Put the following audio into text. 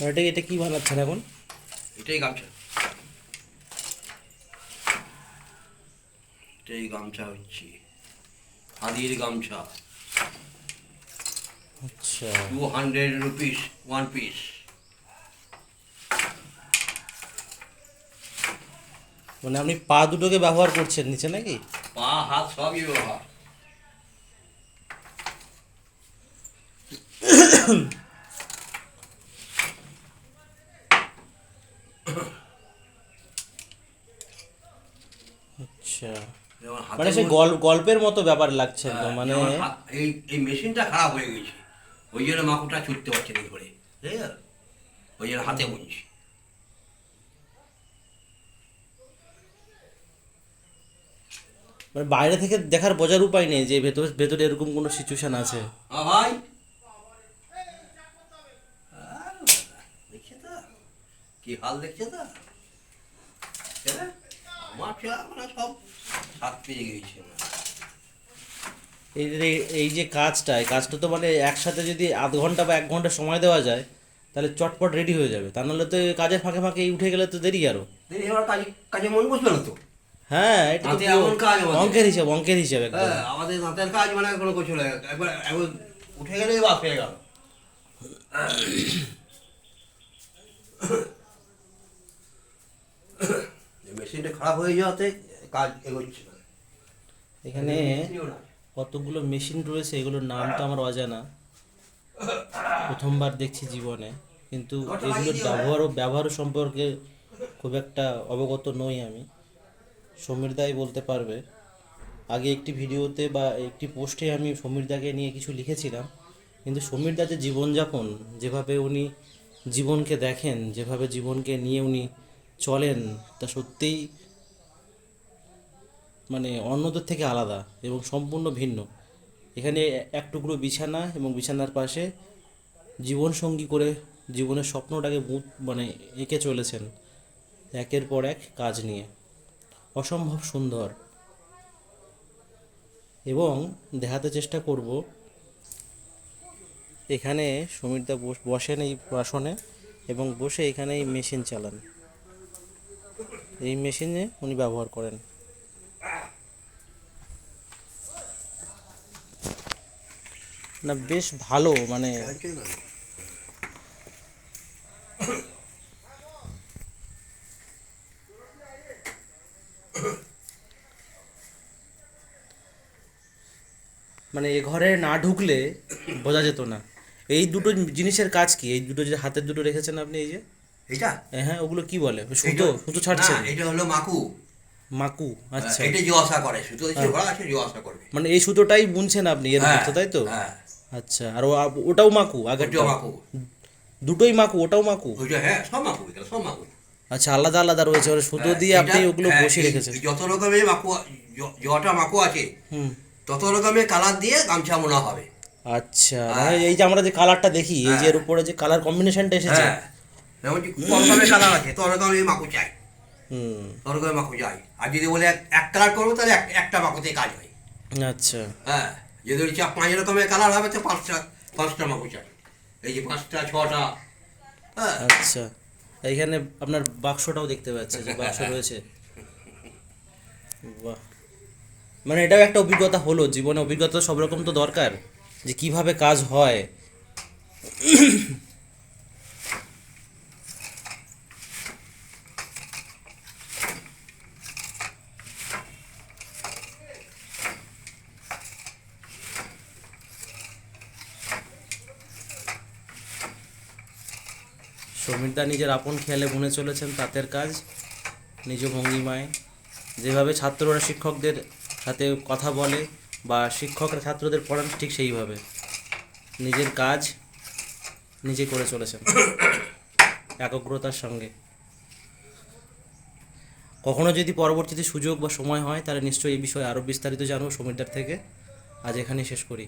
এটা এটা কি বানাচ্ছেন এখন এটাই গামছা। এটাই গামছা হচ্ছে। হাদির গামছা। আচ্ছা। Two hundred rupees one piece মানে আপনি পা দুটোকে ব্যবহার করছেন নিচে নাকি? পা হাত সবই ব্যবহার আচ্ছা যেমন হাতের মানে সে গল্পের মতো ব্যাপার লাগছে তো হ্যাঁ, মানে এই এই মেশিনটা খারাপ হয়ে গেছে। ওই জন্য মাকুটা ছুটতে পারছে না করে ঠিক আছে? ওই জন্য হাতে বুনছি মানে বাইরে থেকে দেখার বোঝার উপায় নেই যে ভেতরে ভেতরে এরকম কোনো সিচুয়েশন আছে। ভাই। দেখছে তো। কি হাল দেখছে তো? মানে সব হাত পেয়ে গেছে এই যে এই যে কাজটা এই কাজটা তো মানে একসাথে যদি আধ ঘণ্টা বা এক ঘণ্টা সময় দেওয়া যায় তাহলে চটপট রেডি হয়ে যাবে। তা নাহলে তো কাজের ফাঁকে ফাঁকে উঠে গেলে তো দেরি আরও। দিদি এবার কাজে কাজে মন বসবে না তো? হ্যাঁ এটা তো এমন কাজ অঙ্কের হিসাব অঙ্কের হিসাব একদম। হ্যাঁ আমাদের দাঁতের কাজ মানে কোনো কিছু লাগে একবার একবার উঠে গেলেই বাস হয়ে গেল। মেশিনটা খারাপ হয়ে যাওয়াতে কাজ এগোচ্ছে। না। এখানে কতগুলো মেশিন রয়েছে এগুলোর নাম তো আমার অজানা। প্রথমবার দেখছি জীবনে কিন্তু এগুলোর ব্যবহার ও ব্যবহার সম্পর্কে খুব একটা অবগত নই আমি। সমীর দাই বলতে পারবে। আগে একটি ভিডিওতে বা একটি পোস্টে আমি সমীর দাকে নিয়ে কিছু লিখেছিলাম কিন্তু সমীর দা যে জীবনযাপন যেভাবে উনি জীবনকে দেখেন যেভাবে জীবনকে নিয়ে উনি চলেন, তা সত্যিই মানে অন্যদের থেকে আলাদা এবং সম্পূর্ণ ভিন্ন। এখানে এক টুকরো বিছানা এবং বিছানার পাশে জীবনসঙ্গী করে জীবনের স্বপ্নটাকে মানে এঁকে চলেছেন একের পর এক কাজ নিয়ে। অসম্ভব সুন্দর। এবং দেখাতে চেষ্টা করব, এখানে সমীরদা বসেন এই আসনে এবং বসে এখানে এই মেশিন চালান। এই মেশিনে উনি ব্যবহার করেন। না, বেশ ভালো মানে মানে এ ঘরে না ঢুকলে বোঝা যেত না। এই দুটো জিনিসের কাজ কি? এই দুটো যে হাতের দুটো রেখেছেন আপনি, এই যে? এটা হ্যাঁ ওগুলো কি বলে? সুতো? সুতো ছাড়ছেন না, এটা হলো মাকু। মাকু আচ্ছা। এটা যে আশা করে শুধু এসে ঘোড়া আছে যে আশা করবে। মানে এই সুতোটাই বুনছেন আপনি এর হ্যাঁ, মধ্যে তাই তো? হ্যাঁ। আচ্ছা আর ওটাও মাকু মাকু। দুটোই মাকু ওটাও মাকু? ওইটা হ্যাঁ সব মাকু সব মাকু। আচ্ছা আলাদা আলাদা রয়েছে ওর সুতো হ্যাঁ, দিয়ে আপনি ওগুলো হ্যাঁ, বসিয়ে রেখেছেন। যত রকমের মাকু য- যটা মাকু আছে হুম। তত রকমের কালার দিয়ে গামছা বোনা হবে। আচ্ছা মানে এই যে আমরা যে কালারটা দেখি এই যে হ্যাঁ। এর উপরে যে কালার কম্বিনেশনটা এসেছে কত রকমের কালার আছে তত রকমের মাকু চাই। রকমের মাকু চাই। আর যদি বলে এক- কালার করব তাহলে এক- একটা মাকুতে কাজ হয়। আচ্ছা। হ্যাঁ যদি বলছি পাঁচ রকমের কালার হবে তো পাঁচটা পাঁচটা মাকু চাই। এই যে পাঁচটা ছটা হ্যাঁ। আচ্ছা। এইখানে আপনার বাক্সটাও দেখতে পাচ্ছি যে বাক্স রয়েছে। বাহ। মানে এটাও একটা অভিজ্ঞতা হলো জীবনে অভিজ্ঞতা সব রকম তো দরকার যে কীভাবে কাজ হয়। সমীরদা নিজের আপন খেয়ালে বুনে চলেছেন তাঁতের কাজ, নিজ ভঙ্গিমায়। যেভাবে ছাত্ররা শিক্ষকদের সাথে কথা বলে বা শিক্ষকরা ছাত্রদের পড়ান ঠিক সেইভাবে। নিজের কাজ নিজে করে চলেছেন একাগ্রতার সঙ্গে। কখনো যদি পরবর্তীতে সুযোগ বা সময় হয়, তাহলে নিশ্চয়ই এই বিষয়ে আরও বিস্তারিত জানব সমীরদার থেকে। আজ এখানেই শেষ করি।